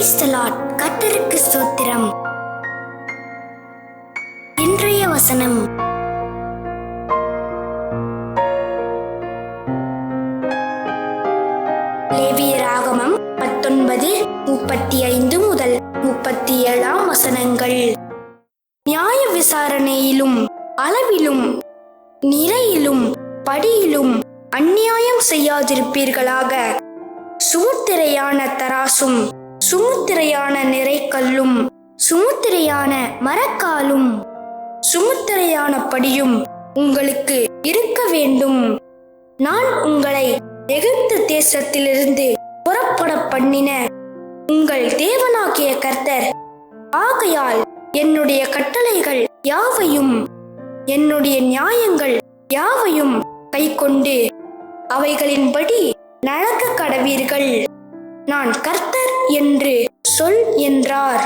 Praise the ஸ்தோத்திரம். இன்றைய வசனம். லேவியராகமம் பத்தொன்பது முப்பத்தி ஐந்து முதல் முப்பத்தி ஏழாம் வசனங்கள். நியாய விசாரணையிலும் அளவிலும் நிறையிலும் படியிலும் அந்நியாயம் செய்யாதிருப்பீர்களாக. சுமுத்திரையான தராசும் சுமுத்திரையான நிறைக்கல்லும் சுமுத்திரையான மரக்காலும் சுமுத்திரையான படியும் உங்களுக்கு இருக்க வேண்டும். நான் உங்களை எகிப்து தேசத்திலிருந்து புறப்பட பண்ணின உங்கள் தேவனாகிய கர்த்தர். ஆகையால் என்னுடைய கட்டளைகள் யாவையும் என்னுடைய நியாயங்கள் யாவையும் கைக்கொண்டு அவைகளின்படி நடக்க கடவீர்கள். நான் கர்த்தர் என்று சொல் என்றார்.